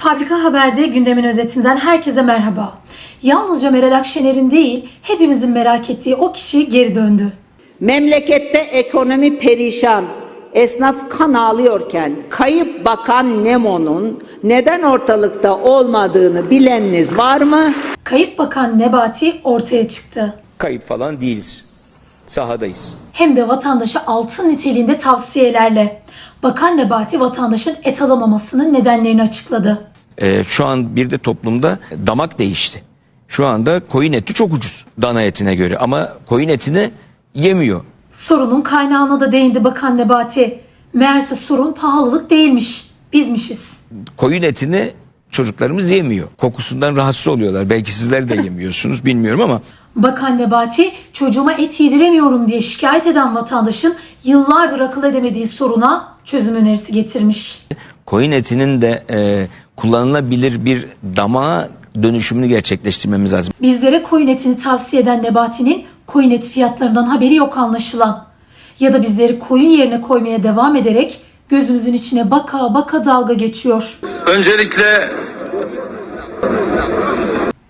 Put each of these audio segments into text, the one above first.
Fabrika Haber'de gündemin özetinden herkese merhaba. Yalnızca Meral Akşener'in değil, hepimizin merak ettiği o kişi geri döndü. Memlekette ekonomi perişan, esnaf kan ağlıyorken kayıp bakan Nemo'nun neden ortalıkta olmadığını bileniniz var mı? Kayıp Bakan Nebati ortaya çıktı. kayıp falan değiliz. Sahadayız. Hem de vatandaşa altın niteliğinde tavsiyelerle. Bakan Nebati vatandaşın et alamamasının nedenlerini açıkladı. Ee, şu an bir de toplumda damak değişti. Şu anda koyun eti çok ucuz dana etine göre ama koyun etini yemiyor. Sorunun kaynağına da değindi Bakan Nebati. Meğerse sorun pahalılık değilmiş, bizmişiz. Koyun etini çocuklarımız yemiyor. Kokusundan rahatsız oluyorlar. Belki sizler de yemiyorsunuz bilmiyorum ama Bakan Nebati çocuğuma et yediremiyorum diye şikayet eden vatandaşın yıllardır akıl edemediği soruna çözüm önerisi getirmiş. Koyun etinin de e, kullanılabilir bir damağa dönüşümünü gerçekleştirmemiz lazım. Bizlere koyun etini tavsiye eden Nebati'nin koyun eti fiyatlarından haberi yok anlaşılan. Ya da bizleri koyun yerine koymaya devam ederek gözümüzün içine baka baka dalga geçiyor. Öncelikle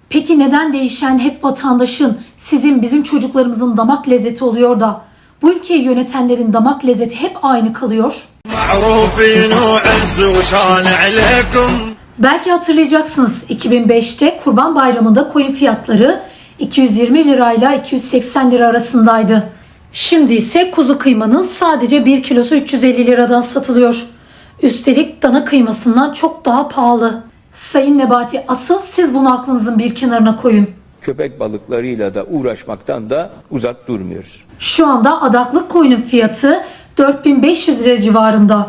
Peki neden değişen hep vatandaşın, sizin bizim çocuklarımızın damak lezzeti oluyor da bu ülkeyi yönetenlerin damak lezzeti hep aynı kalıyor? معروفين وعز وشان عليكم Belki hatırlayacaksınız 2005'te Kurban Bayramı'nda koyun fiyatları 220 lirayla 280 lira arasındaydı. Şimdi ise kuzu kıymanın sadece 1 kilosu 350 liradan satılıyor. Üstelik dana kıymasından çok daha pahalı. Sayın Nebati asıl siz bunu aklınızın bir kenarına koyun. Köpek balıklarıyla da uğraşmaktan da uzak durmuyoruz. Şu anda adaklık koyunun fiyatı 4500 lira civarında.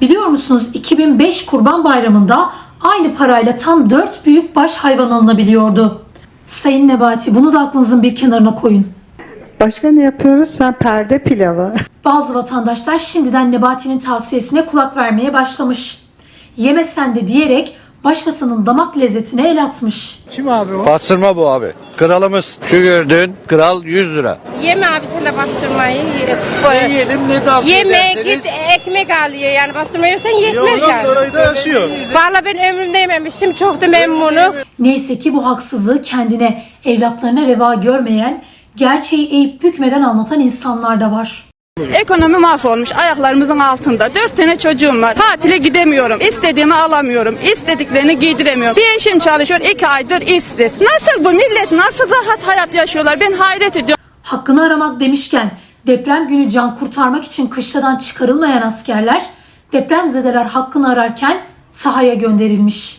Biliyor musunuz 2005 Kurban Bayramı'nda aynı parayla tam 4 büyük baş hayvan alınabiliyordu. Sayın Nebati bunu da aklınızın bir kenarına koyun. Başka ne yapıyoruz? Sen perde pilavı. Bazı vatandaşlar şimdiden Nebati'nin tavsiyesine kulak vermeye başlamış. Yeme sen de diyerek başkasının damak lezzetine el atmış. Pastırma bu abi. Kralımız şu gördüğün kral 100 lira. Yeme abi sen de bastırmayı. Ye- Yiyelim ne tavsiye Yeme git ekmek al ye. Yani bastırma yersen yetmez yani. yaşıyor. Valla ben ömrümde yememişim. Çok da memnunum. Neyse ki bu haksızlığı kendine, evlatlarına reva görmeyen, gerçeği eğip bükmeden anlatan insanlar da var. Ekonomi mahvolmuş ayaklarımızın altında. Dört tane çocuğum var. Tatile gidemiyorum. İstediğimi alamıyorum. İstediklerini giydiremiyorum. Bir eşim çalışıyor iki aydır işsiz. Nasıl bu millet nasıl rahat hayat yaşıyorlar? Ben hayret ediyorum. Hakkını aramak demişken deprem günü can kurtarmak için kışladan çıkarılmayan askerler depremzedeler hakkını ararken sahaya gönderilmiş.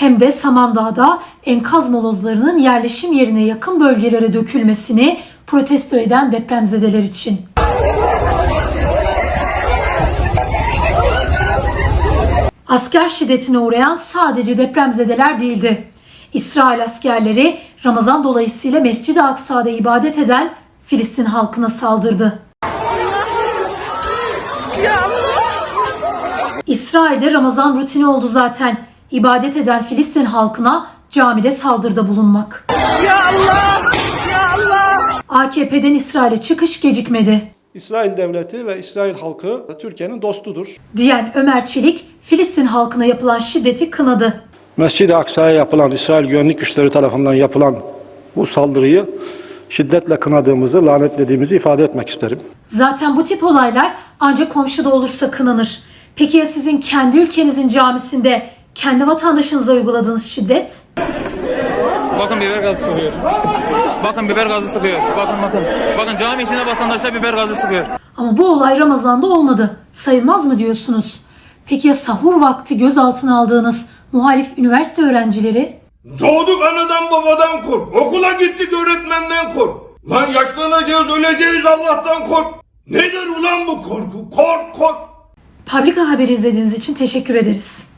Hem de Samandağ'da enkaz molozlarının yerleşim yerine yakın bölgelere dökülmesini protesto eden depremzedeler için. Asker şiddetine uğrayan sadece depremzedeler değildi. İsrail askerleri Ramazan dolayısıyla Mescid-i Aksa'da ibadet eden Filistin halkına saldırdı. İsrail'de Ramazan rutini oldu zaten. İbadet eden Filistin halkına camide saldırıda bulunmak. Ya Allah! Ya Allah! AKP'den İsrail'e çıkış gecikmedi. İsrail devleti ve İsrail halkı Türkiye'nin dostudur. Diyen Ömer Çelik, Filistin halkına yapılan şiddeti kınadı. Mescid-i Aksa'ya yapılan İsrail güvenlik güçleri tarafından yapılan bu saldırıyı şiddetle kınadığımızı, lanetlediğimizi ifade etmek isterim. Zaten bu tip olaylar ancak komşuda olursa kınanır. Peki ya sizin kendi ülkenizin camisinde kendi vatandaşınıza uyguladığınız şiddet? Bakın biber gazı sıkıyor. Bakın biber gazı sıkıyor. Bakın bakın. Bakın cami içinde vatandaşlar biber gazı sıkıyor. Ama bu olay Ramazan'da olmadı. Sayılmaz mı diyorsunuz? Peki ya sahur vakti gözaltına aldığınız muhalif üniversite öğrencileri? Doğduk anadan babadan kork. Okula gittik öğretmenden kork. Lan yaşlanacağız öleceğiz Allah'tan kork. Nedir ulan bu korku? Kork kork. Publika Haber izlediğiniz için teşekkür ederiz.